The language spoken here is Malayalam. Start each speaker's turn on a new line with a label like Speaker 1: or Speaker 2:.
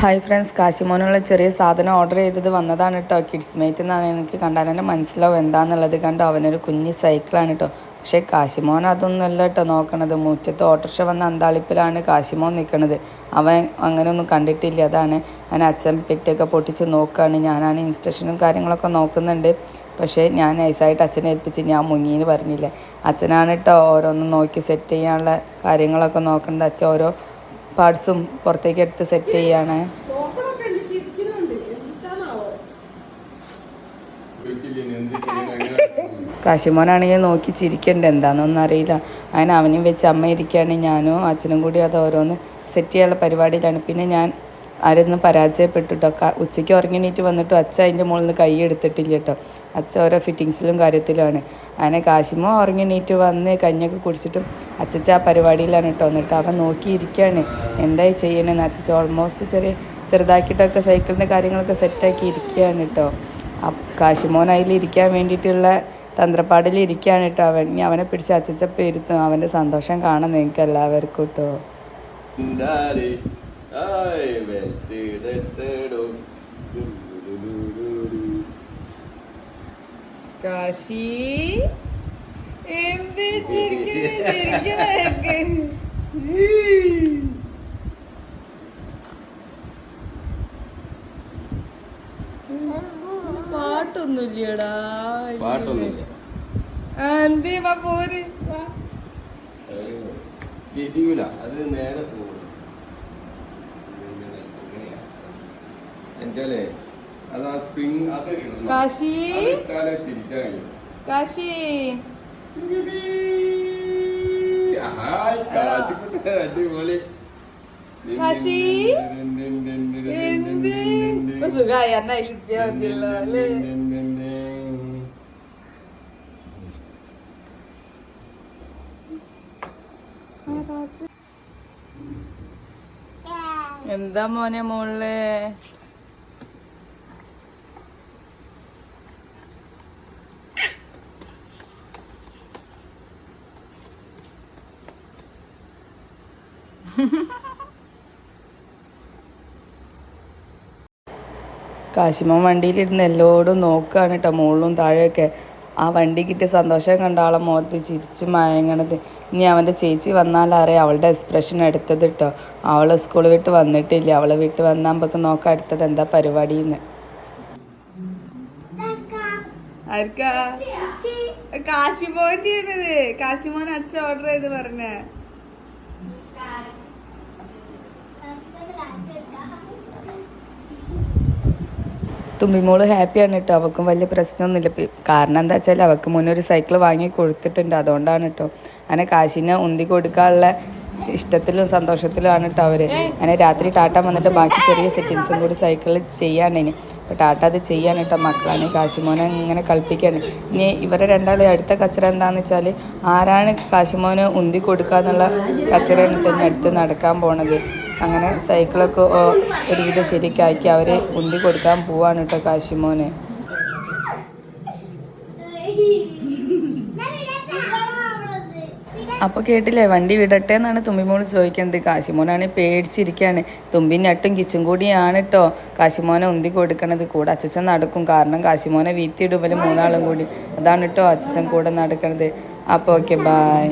Speaker 1: ഹായ് ഫ്രണ്ട്സ് കാശിമോനുള്ള ചെറിയ സാധനം ഓർഡർ ചെയ്തത് വന്നതാണ് കേട്ടോ കിഡ്സ് മേറ്റ് എന്നാണ് എനിക്ക് കണ്ടാൽ തന്നെ മനസ്സിലാവും എന്താണെന്നുള്ളത് കണ്ടോ? അവനൊരു കുഞ്ഞി സൈക്കിളാണ് കേട്ടോ പക്ഷേ കാശിമോൻ അതൊന്നുമല്ല കേട്ടോ നോക്കണത്. മുറ്റത്ത് ഓട്ടോറിക്ഷ വന്ന അന്താളിപ്പിലാണ് കാശിമോൻ നിൽക്കണത് അവൻ അങ്ങനെയൊന്നും കണ്ടിട്ടില്ല. അതാണ് ഞാൻ അച്ഛൻ പെട്ടിയൊക്കെ പൊട്ടിച്ച് നോക്കുകയാണ് ഞാനാണ് ഇൻസ്ട്രക്ഷനും കാര്യങ്ങളൊക്കെ നോക്കുന്നുണ്ട്. പക്ഷേ ഞാൻ നൈസായിട്ട് അച്ഛനെ ഏൽപ്പിച്ച് ഞാൻ മുങ്ങിയെന്ന് പറഞ്ഞില്ലേ. അച്ഛനാണ് കേട്ടോ ഓരോന്നും നോക്കി സെറ്റ് ചെയ്യാനുള്ള കാര്യങ്ങളൊക്കെ നോക്കേണ്ടത് അച്ഛൻ ഓരോ പാർട്സും പുറത്തേക്ക് എടുത്ത് സെറ്റ് ചെയ്യാണ്. കാശിമോനാണെങ്കിൽ നോക്കി ചിരിക്കണ്ട. എന്താണെന്നൊന്നും അറിയില്ല. അങ്ങനെ അവനും വെച്ച് അമ്മ ഇരിക്കുകയാണ് ഞാനും അച്ഛനും കൂടി അത് ഓരോന്ന് സെറ്റ് ചെയ്യാനുള്ള പരിപാടിയിലാണ്. പിന്നെ ഞാൻ ആരെന്ന് പരാജയപ്പെട്ടിട്ടൊക്കെ ഉച്ചയ്ക്ക് ഉറങ്ങിണീറ്റ് വന്നിട്ടും അച്ഛ അതിന്റെ മുകളിൽ നിന്ന് കൈ എടുത്തിട്ടില്ല കേട്ടോ. അച്ഛ ഓരോ ഫിറ്റിങ്സിലും കാര്യത്തിലുമാണ്. അങ്ങനെ കാശിമോ ഉറങ്ങിണീറ്റ് വന്ന് കഞ്ഞൊക്കെ കുടിച്ചിട്ടും അച്ചച്ച ആ പരിപാടിയിലാണ് കേട്ടോ എന്നിട്ട് അവൻ നോക്കിയിരിക്കുകയാണ്. എന്തായി ചെയ്യണമെന്ന് അച്ചച്ച ഓൾമോസ്റ്റ് ചെറിയ ചെറുതാക്കിയിട്ടൊക്കെ സൈക്കിളിന്റെ കാര്യങ്ങളൊക്കെ സെറ്റാക്കി ഇരിക്കുകയാണ് കേട്ടോ. കാശിമോൻ അതിലിരിക്കാൻ വേണ്ടിയിട്ടുള്ള തന്ത്രപ്പാടിൽ ഇരിക്കുകയാണ് കേട്ടോ അവൻ. ഇനി അവനെ പിടിച്ച് അച്ചച്ചപ്പ് ഇരുത്തും അവന്റെ സന്തോഷം കാണാൻ നിങ്ങൾക്ക് എല്ലാവർക്കും കേട്ടോ
Speaker 2: I went to the turtle.
Speaker 1: Kashi എന്ത്. പാട്ടൊന്നുമില്ലടാ.
Speaker 2: പാട്ടൊന്നുമില്ല.
Speaker 1: എന്തേ പോര്
Speaker 2: തിരിയൂല അത് നേരെ പോകും എന്നുവെച്ചാലേ അത് ആ സ്പ്രിങ് അത് ഇടണം.
Speaker 1: കാശി?
Speaker 2: ഇട്ടാലേ തിരിക്കാൻ കഴിയും
Speaker 1: കാശി?
Speaker 2: ഹായ് അടിപൊളി
Speaker 1: സുഖായി എന്നാ അല്ലേ? എന്താ മോനെ മോളിൽ കാശിമോൻ വണ്ടിയിലിരുന്ന് എല്ലോടും നോക്കുകയാണ് കേട്ടോ മുകളിലും താഴെയൊക്കെ. ആ വണ്ടി കിട്ടിയ സന്തോഷം കണ്ട ആളെ മുഖത്ത് ചിരിച്ച് മയങ്ങണത്. ഇനി അവന്റെ ചേച്ചി വന്നാലറിയാം അവളുടെ എക്സ്പ്രഷൻ എടുത്തത് കേട്ടോ അവൾ സ്കൂൾ വിട്ട് വന്നിട്ടില്ല. അവളെ വിട്ട് വന്നാൽ നമുക്ക് നോക്കാം അടുത്തത് എന്താ പരിപാടിയെന്ന് കാശിമോന്റെ കാശിമോൻ അച്ഛ ഓർഡർ ചെയ്ത് പറഞ്ഞേ. തുമ്പിമോൾ ഹാപ്പിയാണ് കേട്ടോ. അവൾക്കും വലിയ പ്രശ്നമൊന്നുമില്ല. കാരണം എന്താ വെച്ചാൽ അവൾക്ക് മുന്നേ ഒരു സൈക്കിൾ വാങ്ങി കൊടുത്തിട്ടുണ്ട്. അതുകൊണ്ടാണ് കേട്ടോ. അങ്ങനെ കാശിനെ ഉന്തി കൊടുക്കാനുള്ള ഇഷ്ടത്തിലും സന്തോഷത്തിലുമാണ് കേട്ടോ അവർ അങ്ങനെ രാത്രി ടാറ്റ വന്നിട്ട് ബാക്കി ചെറിയ സെറ്റിങ്സും കൂടി സൈക്കിളിൽ ചെയ്യാൻ ഇനി. അപ്പോൾ ടാറ്റ അത് ചെയ്യാൻ കേട്ടോ മക്കളാണ്. കാശിമോനെ ഇങ്ങനെ കളിപ്പിക്കാണ്. ഇനി ഇവരെ രണ്ടാളെ അടുത്ത കച്ചറ എന്താണെന്ന് വെച്ചാൽ ആരാണ് കാശിമോനെ ഉന്തി കൊടുക്കുക എന്നുള്ള കച്ചറയാണ് തന്നെ അടുത്ത് നടക്കാൻ പോണത്. അങ്ങനെ സൈക്കിളൊക്കെ ഒരുവിധം ശരിക്കാക്കി അവർ ഉന്തി കൊടുക്കാൻ പോവാണ് കേട്ടോ കാശിമോനെ. അപ്പോൾ കേട്ടില്ലേ വണ്ടി വിടട്ടെ എന്നാണ് തുമ്പിമോൾ ചോദിക്കുന്നത്. കാശിമോനാണ് പേടിച്ചിരിക്കുകയാണ് തുമ്പി ഞട്ടും കിച്ചും കൂടിയാണ് കേട്ടോ കാശിമോനെ ഉന്തി കൊടുക്കണത്. കൂടെ അച്ഛൻ നടക്കും. കാരണം കാശിമോനെ വീത്തിയിടുമ്പോൾ മൂന്നാളും കൂടി. അതാണ് കേട്ടോ അച്ഛൻ കൂടെ നടക്കണത്. അപ്പോൾ ഓക്കെ ബായ്